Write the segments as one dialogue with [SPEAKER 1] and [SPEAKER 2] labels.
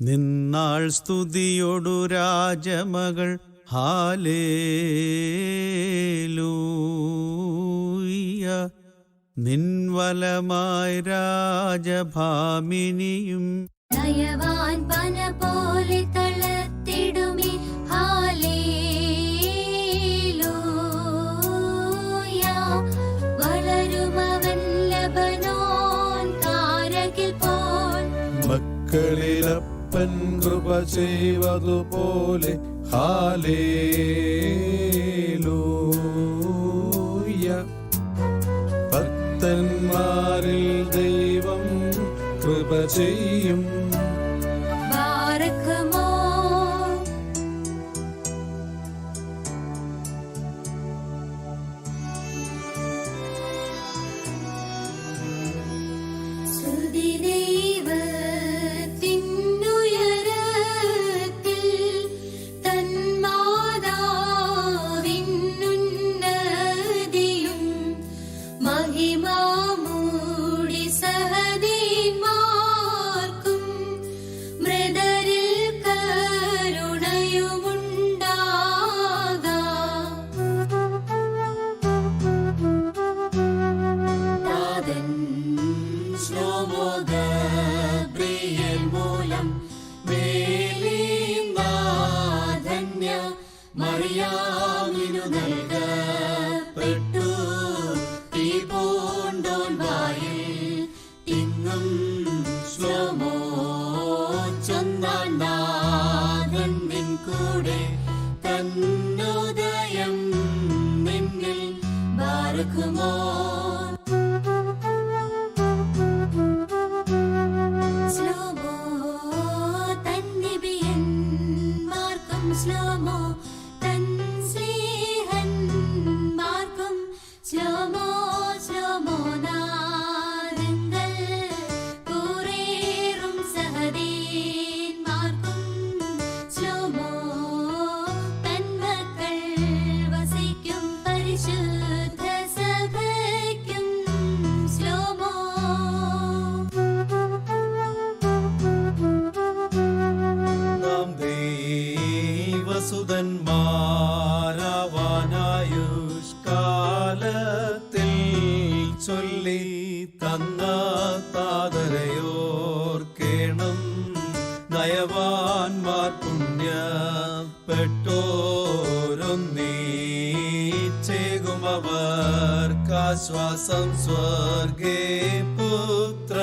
[SPEAKER 1] നിന്നാൾ സ്തുതിയൊടു രാജമകൾ. Hallelujah നിൻവലമായി രാജഭാമിനിയും
[SPEAKER 2] ദയവാൻ പന hallelujah പോൽ
[SPEAKER 3] അപ്പൻ കൃപ ചെയ്വതുപോലെ. ഹാലേലൂയ ഭക്തന്മാരിൽ ദൈവം കൃപ ചെയ്യും.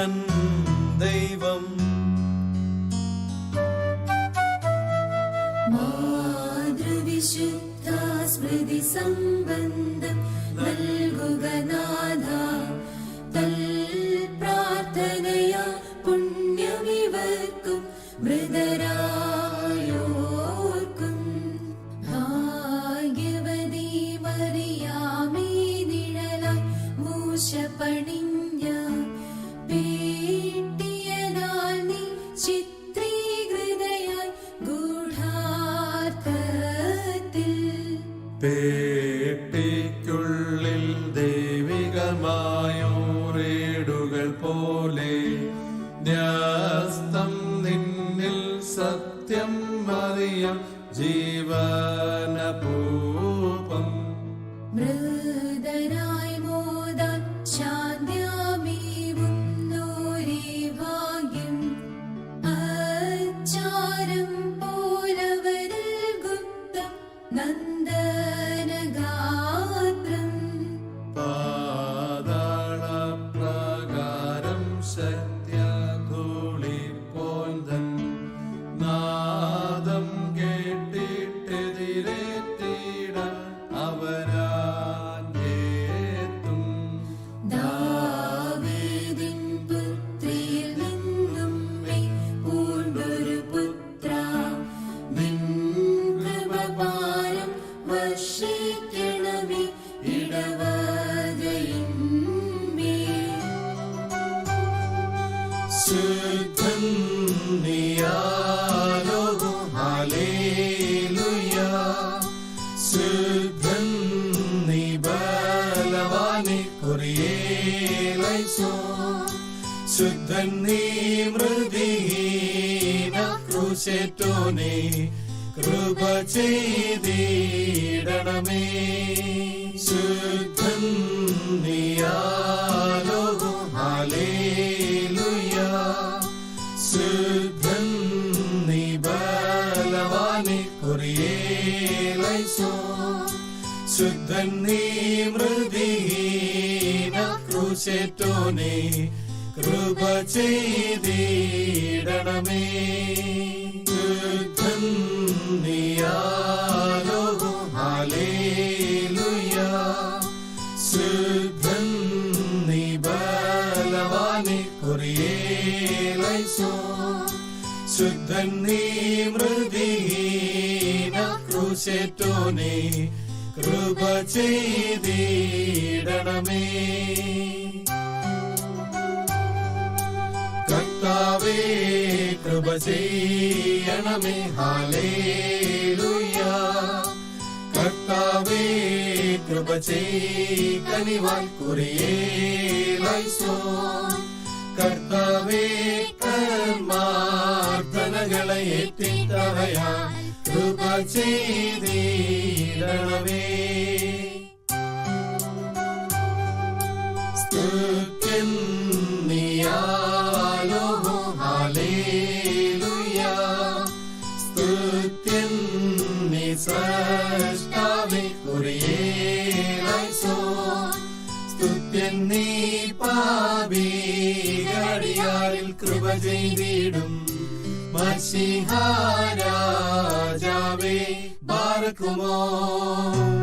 [SPEAKER 1] ജീവൻ ദൈവം.
[SPEAKER 2] മാതൃവിശുദ്ധ സ്മൃതി സമ്പന്ന నీ మృదీన కృషితోనే కృప చేదీడమే శుద్ధం నియా
[SPEAKER 1] ശുദ്ധൻ നീ മൃദീന
[SPEAKER 3] ക്രൂശേറ്റോനെ കൃപ ചെയ്തിടണമേ ശുദ്ധൻ നീയാലോ ഹാലേലുയ ശുദ്ധൻ നീ ബലവാനെ കുറിയേലൈസോ ശുദ്ധൻ നീ മൃദീന ക്രൂശേറ്റോനെ കൃപ ചെയ്തിടണമേ കർത്താവേ കൃപ ചെയ്യണമേ ഹാലേലുയ കർത്താവേ കൃപ ചെയ്യനിവാൻ കുറിയേലൈസോ കർത്താവേ കർമാർദ്ദനകളെ ഏറ്റിട്ടവയാൽ കൃപ ചെയ്തിടണമേ. സ്തുത്യൻ നീയാലോ ഹാലേലുയ സൃഷ്ടാവേ പാപികളിയാരിൽ കൃപ ചെയ്തിടും. മഷിഹാരാജാവേ Karakumal.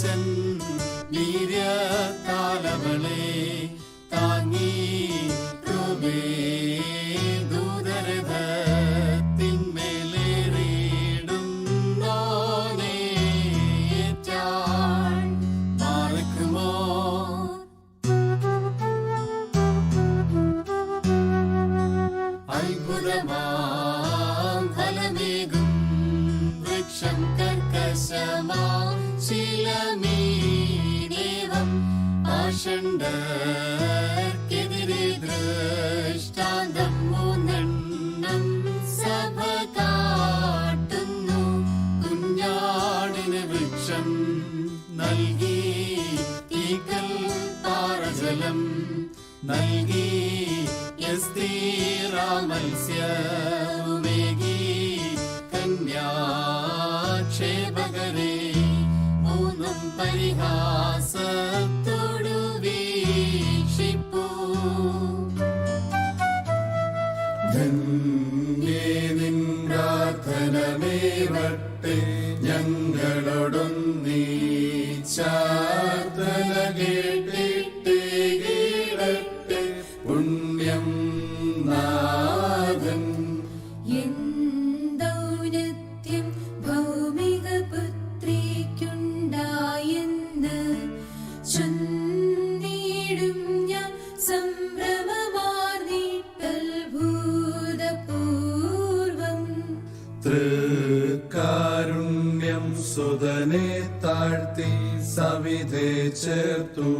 [SPEAKER 3] ഈശൻ വീര്യത്താലവളെ താങ്ങി കൃപേ അത്ഭുതമാം ഫലമേകും വൃക്ഷം കർക്കശമാ ആഷണ്ഡർക്കെതിരെ ദൃഷ്ടാന്തം മൂന്നെണ്ണം സഭ കാട്ടുന്നു കുഞ്ഞാടിന് വൃക്ഷം നൽകി തീക്കൽ പാറജലം നൽകി മത്സ്യമേകി കന്യാക്ഷേപകരെ മൂന്നും പരിഹാസത്തോടു
[SPEAKER 4] തൃക്കാരുണ്യം സുതനെ താഴ്ത്തി സവിധേ ചേർത്തു.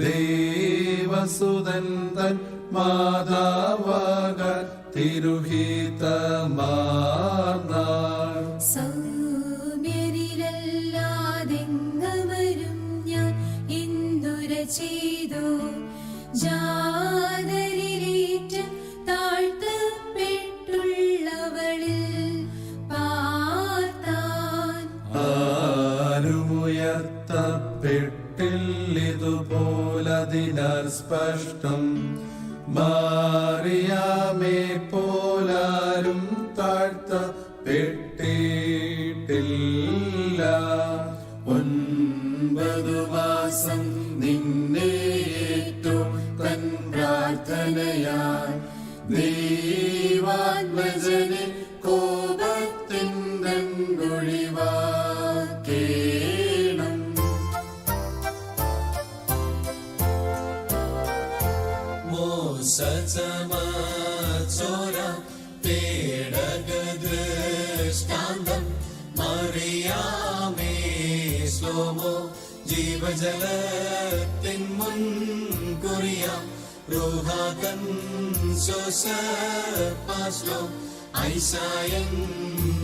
[SPEAKER 4] ദേവസുതൻ തൻ മാതാവാകാൻ തിരുഹിതമാർന്നാൾ സ്പഷ്ടം. മാറിയാമേ പോലാരും താഴ്ത്തപ്പെട്ടിട്ടില്ല ഒൻപതു മാസം നിന്നെ ഏറ്റു തൻ പ്രാർത്ഥനയാൽ
[SPEAKER 2] ദൈവാത്മജനെ
[SPEAKER 3] ശ്ലോമോ ജീവജലത്തിൻ മുൻകുറിയാം റൂഹാതൻ ശ്വാസപാശ്ലോ ഐശായം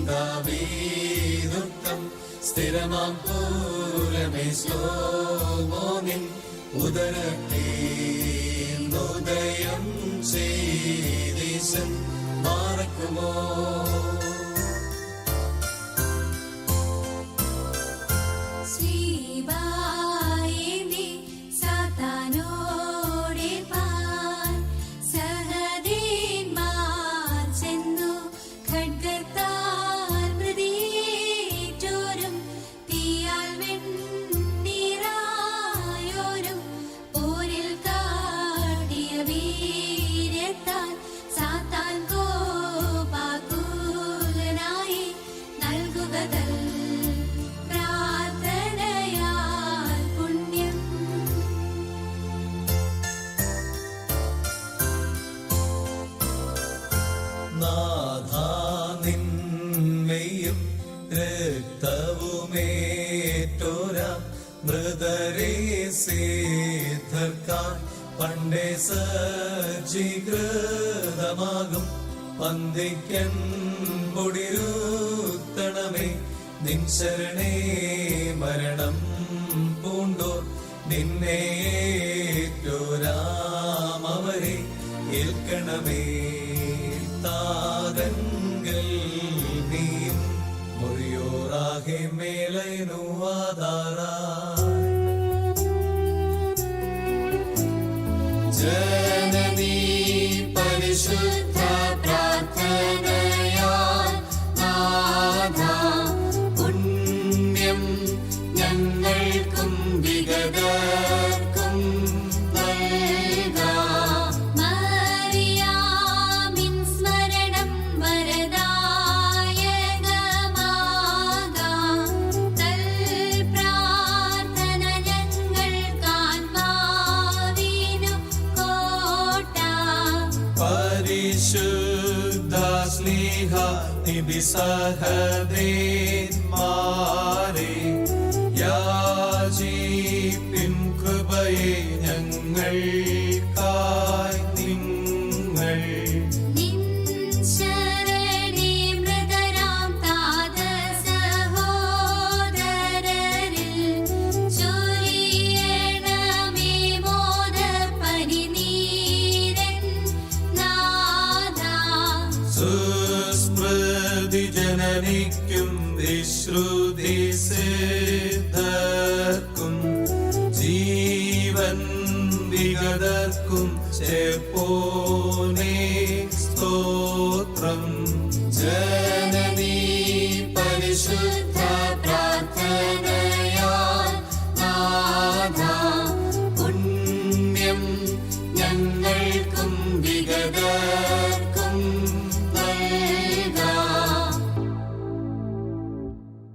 [SPEAKER 3] ദാവീദുക്തം സ്ഥിരമാം പൂരമേ ശ്ലോമോനിൻ ഉദരത്തേന്ദോദയം ചെയ്തീശൻ മാറക്കുമോ? സിദ്ധർക്കാൻ പണ്ടേ സജ്ജീകൃതമാകും. പന്തിക്കൻ പൊടിരുത്തണമേ നിൻ ശരണേ മരണം പൂണ്ടോ നിന്നെ ഏറ്റോരാമവരെ ഏൽക്കണമേ താതങ്കൽ നീയും. മുറിയോറാകെ മേലൈനു
[SPEAKER 2] ജനനീ പരിശുദ്ധ
[SPEAKER 5] निबिसहदे
[SPEAKER 3] വികതർക്കും ചേപ്പോനേ സ്തോത്രം. ജയ